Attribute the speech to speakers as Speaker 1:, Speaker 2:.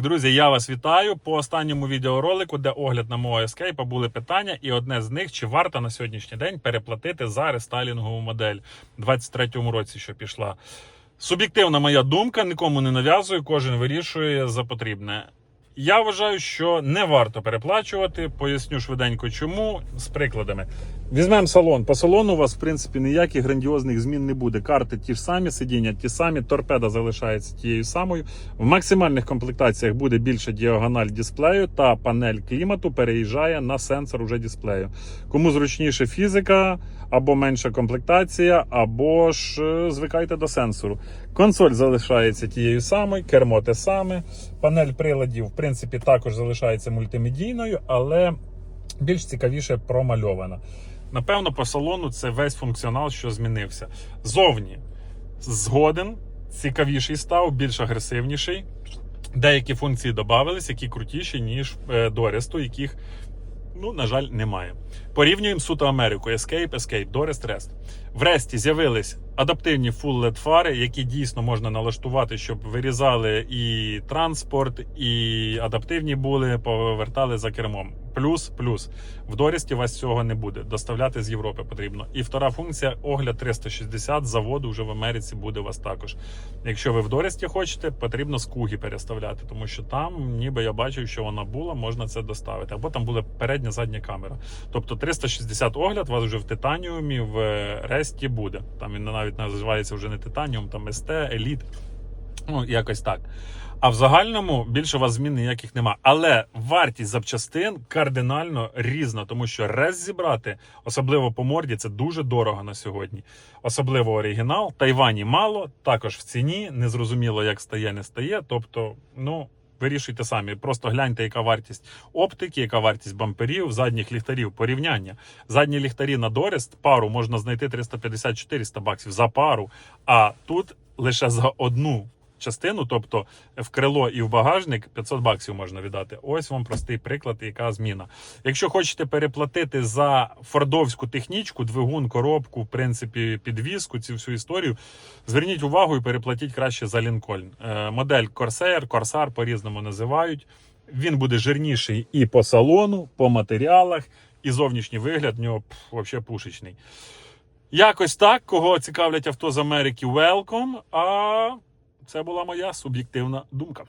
Speaker 1: Друзі, я вас вітаю по останньому відеоролику, де огляд на мого ескейпа були питання, і одне з них: чи варто на сьогоднішній день переплатити за рестайлінгову модель у 23-му році, що пішла. Суб'єктивна моя думка, нікому не нав'язую, кожен вирішує за потрібне. Я вважаю, що не варто переплачувати. Поясню швиденько, чому з прикладами. Візьмемо салон. По салону у вас, в принципі, ніяких грандіозних змін не буде. Карти ті ж самі, сидіння ті самі, торпеда залишається тією самою. В максимальних комплектаціях буде більше діагональ дисплею та панель клімату переїжджає на сенсор уже дисплею. Кому зручніше фізика, або менша комплектація, або ж е, звикайте до сенсору. Консоль залишається тією самою, кермо те саме. Панель приладів, принципі, також залишається мультимедійною, але більш цікавіше промальована. Напевно, по салону це весь функціонал, що змінився. Зовні згоден, цікавіший став, більш агресивніший. Деякі функції додавались, які крутіші, ніж е, до яких, ну, на жаль, немає. Порівнюємо суто Америку: Escape, Escape, Dorest, Rest. В Ресті з'явились адаптивні full LED фари, які дійсно можна налаштувати, щоб вирізали і транспорт, і адаптивні були, повертали за кермом. Плюс, плюс. В Дорісті вас цього не буде. Доставляти з Європи потрібно. І втора функція огляд 360 заводу вже в Америці буде у вас також. Якщо ви в Дорісті хочете, потрібно з Кугі переставляти, тому що там, ніби я бачив, що вона була, можна це доставити. Або там буде передня задня камера. Тобто 360 огляд у вас вже в титаніумі в Ресті буде. Там він навіть називається вже не титаніум, там СТ, Еліт. Ну, якось так. А в загальному більше у вас змін ніяких нема. Але вартість запчастин кардинально різна, тому що рез зібрати, особливо по морді, це дуже дорого на сьогодні. Особливо оригінал. Тайвані мало, також в ціні. Незрозуміло, як стає, не стає. Тобто, ну. Вирішуйте самі, просто гляньте, яка вартість оптики, яка вартість бамперів, задніх ліхтарів, порівняння. Задні ліхтарі на Дорест пару можна знайти 350-400 баксів за пару, а тут лише за одну частину, тобто в крило і в багажник 500 баксів можна віддати. Ось вам простий приклад, яка зміна. Якщо хочете переплатити за фордовську технічку, двигун, коробку, в принципі, підвізку, цю всю історію, зверніть увагу і переплатіть краще за Лінкольн. Е, Модель Corsair, Corsair по-різному називають. Він буде жирніший і по салону, по матеріалах, і зовнішній вигляд в нього вообще пушечний. Якось так, кого цікавлять авто з Америки, welcome. А це була моя суб'єктивна думка.